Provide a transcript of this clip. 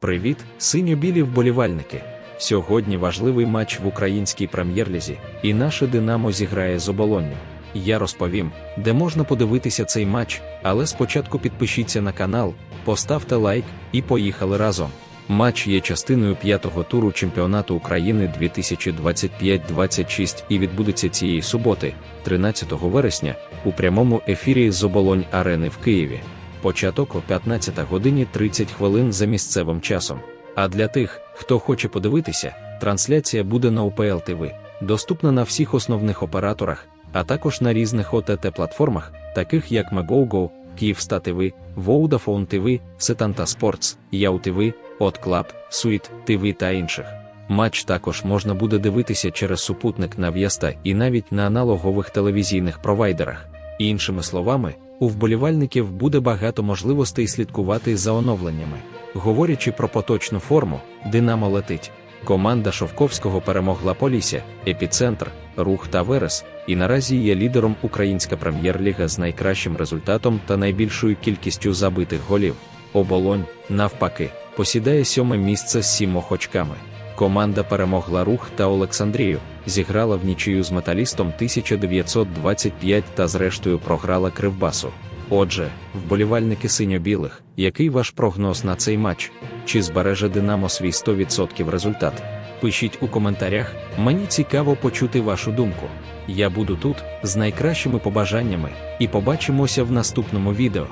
Привіт, синьо-білі вболівальники! Сьогодні важливий матч в українській прем'єр-лізі, і наше Динамо зіграє з оболонню. Я розповім, де можна подивитися цей матч, але спочатку підпишіться на канал, поставте лайк і поїхали разом. Матч є частиною п'ятого туру чемпіонату України 2025-26 і відбудеться цієї суботи, 13 вересня, у прямому ефірі з оболонь арени в Києві. Початок о 15 годині 30 хвилин за місцевим часом. А для тих, хто хоче подивитися, трансляція буде на УПЛ ТВ, доступна на всіх основних операторах, а також на різних ОТТ-платформах, таких як Megogo, Київста ТВ, Vodafone ТВ, Сетанта Спортс, Яу ТВ, От Клаб, Суїт ТВ та інших. Матч також можна буде дивитися через супутник на В'яста і навіть на аналогових телевізійних провайдерах. Іншими словами, у вболівальників буде багато можливостей слідкувати за оновленнями. Говорячи про поточну форму, Динамо летить. Команда Шовковського перемогла Полісся, Епіцентр, Рух та Верес, і наразі є лідером Українська прем'єр-ліга з найкращим результатом та найбільшою кількістю забитих голів. Оболонь, навпаки, посідає сьоме місце з сімох очками. Команда перемогла рух та Олександрію, зіграла в нічию з металістом 1925 та зрештою програла Кривбасу. Отже, вболівальники синьо-білих, який ваш прогноз на цей матч? Чи збереже Динамо свій 100% результат? Пишіть у коментарях, мені цікаво почути вашу думку. Я буду тут з найкращими побажаннями і побачимося в наступному відео.